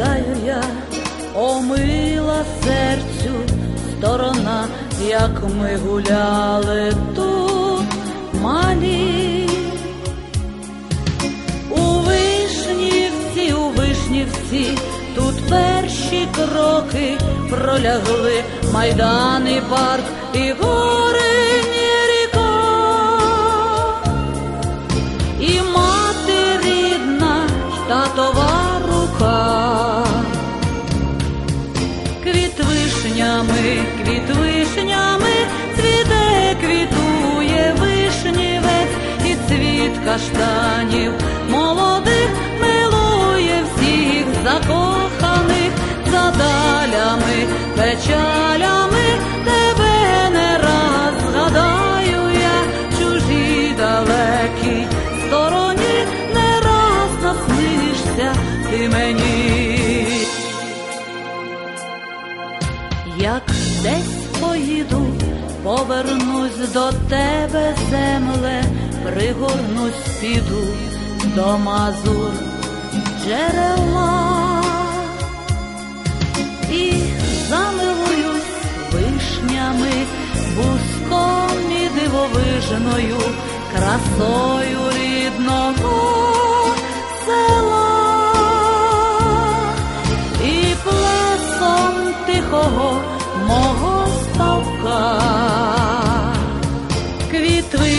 гадаю я, омила серцю сторона, як ми гуляли тут малі. У Вишні всі, у Вишні всі, тут перші кроки пролягли майдан і парк і гори. Каштанів молодих милує всіх закоханих за далями, печалями тебе не раз згадаю я чужі далекі стороні, не раз наснишся ти мені. Як десь поїду, повернусь до тебе, земле, пригорнусь, піду до мазур джерела. І замилуюсь вишнями, буском і дивовижною красою рідного села. І плесом тихого мого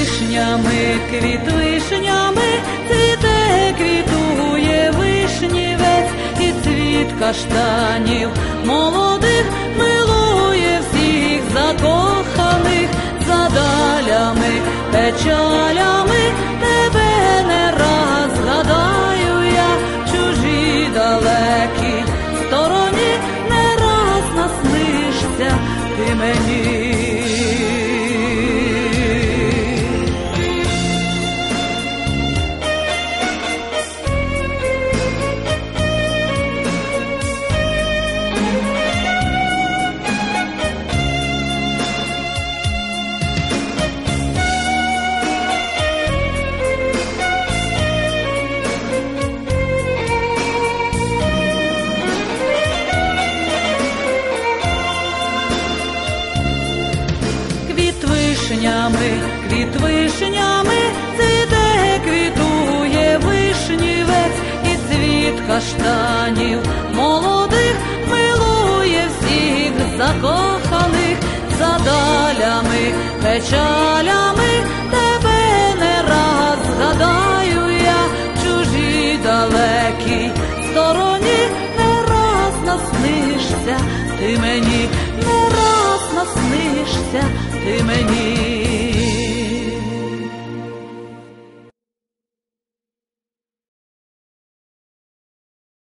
вишнями, квіт вишнями, цвіте, квітує вишнівець і цвіт каштанів молодих милує всіх закоханих за далями, печалями вишнями, квіт вишнями, цвіте, квітує вишнівець і цвіт каштанів. Молодих милує всіх закоханих за далями, печалями. Тебе не раз я чужі далекі стороні. Не раз наснишся ти мені, наснишся ти мені.